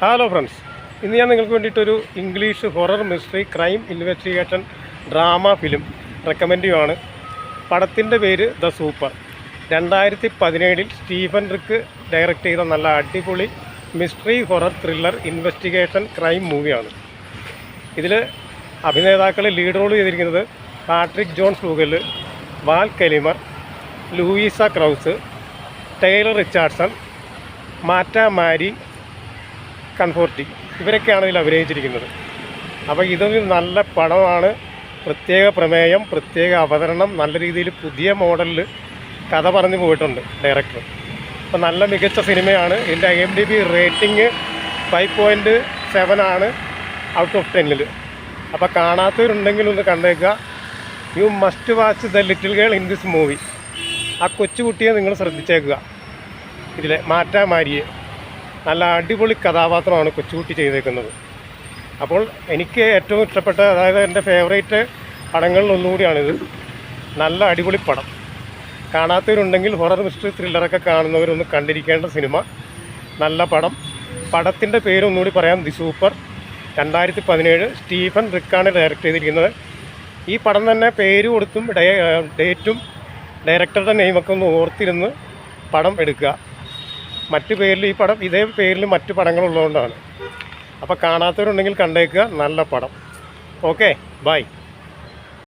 Hello friends ഇന്ന് ഞാൻ നിങ്ങൾക്ക് വേണ്ടിയിട്ടൊരു English horror mystery crime investigation drama film recommend ചെയ്യുവാണ്. പടത്തിന്റെ പേര് ദ സൂപ്പർ രണ്ടായിരത്തി പതിനേഴിൽ സ്റ്റീഫൻ റിക്ക് ഡയറക്റ്റ് ചെയ്ത നല്ല അടിപൊളി mystery horror thriller investigation crime മൂവിയാണ് ഇതിൽ അഭിനേതാക്കൾ ലീഡ് റോൾ ചെയ്തിരിക്കുന്നത് Patrick Jones Flugel Val Kilmer Louisa Krause Tyler Richardson Matt Marie Conforti. ഇവരൊക്കെയാണ് ഇതിൽ അഭിനയിച്ചിരിക്കുന്നത്. അപ്പോൾ ഇതൊരു നല്ല പടമാണ്. പ്രത്യേക പ്രമേയം പ്രത്യേക അവതരണം നല്ല രീതിയിൽ പുതിയ മോഡലിൽ കഥ പറഞ്ഞു പോയിട്ടുണ്ട് ഡയറക്ടർ. അപ്പോൾ നല്ല മികച്ച സിനിമയാണ്. ഇതിന്റെ I M D B rating five point seven ആണ് ഔട്ട് ഓഫ് ടെന്നിൽ അപ്പോൾ കാണാത്തവരുണ്ടെങ്കിൽ ഒന്ന് കണ്ടേക്കുക. You must watch the little girl in this movie ആ കൊച്ചുകുട്ടിയെ നിങ്ങൾ ശ്രദ്ധിച്ചേക്കുക. ഇതിലെ മാറ്റാ മാരിയെ നല്ല അടിപൊളി കഥാപാത്രമാണ് കൊച്ചുകുട്ടി ചെയ്തേക്കുന്നത്. അപ്പോൾ എനിക്ക് ഏറ്റവും ഇഷ്ടപ്പെട്ട അതായത് എന്റെ ഫേവറേറ്റ് പടങ്ങളിൽ ഒന്നുകൂടിയാണിത്. നല്ല അടിപൊളി പടം. കാണാത്തവരുണ്ടെങ്കിൽ ഹൊറർ മിസ്റ്ററി ത്രില്ലറൊക്കെ കാണുന്നവരൊന്ന് കണ്ടിരിക്കേണ്ട സിനിമ നല്ല പടം. പടത്തിന്റെ പേരൊന്നുകൂടി പറയാം ദി സൂപ്പർ. രണ്ടായിരത്തി പതിനേഴ് സ്റ്റീഫൻ റിക്കാണ് ഡയറക്റ്റ് ചെയ്തിരിക്കുന്നത്. ഈ പടം തന്നെ പേര് കൊടുത്തും ഡേറ്റും ഡയറക്ടറുടെ നെയിമൊക്കെ ഒന്ന് ഓർത്തിരുന്ന് പടം എടുക്കുക. മറ്റ് പേരിൽ ഈ പടം ഇതേ പേരിൽ മറ്റു പടങ്ങളുള്ളതുകൊണ്ടാണ്. അപ്പോൾ കാണാത്തവരുണ്ടെങ്കിൽ കണ്ടേക്കുക. നല്ല പടം. Okay bye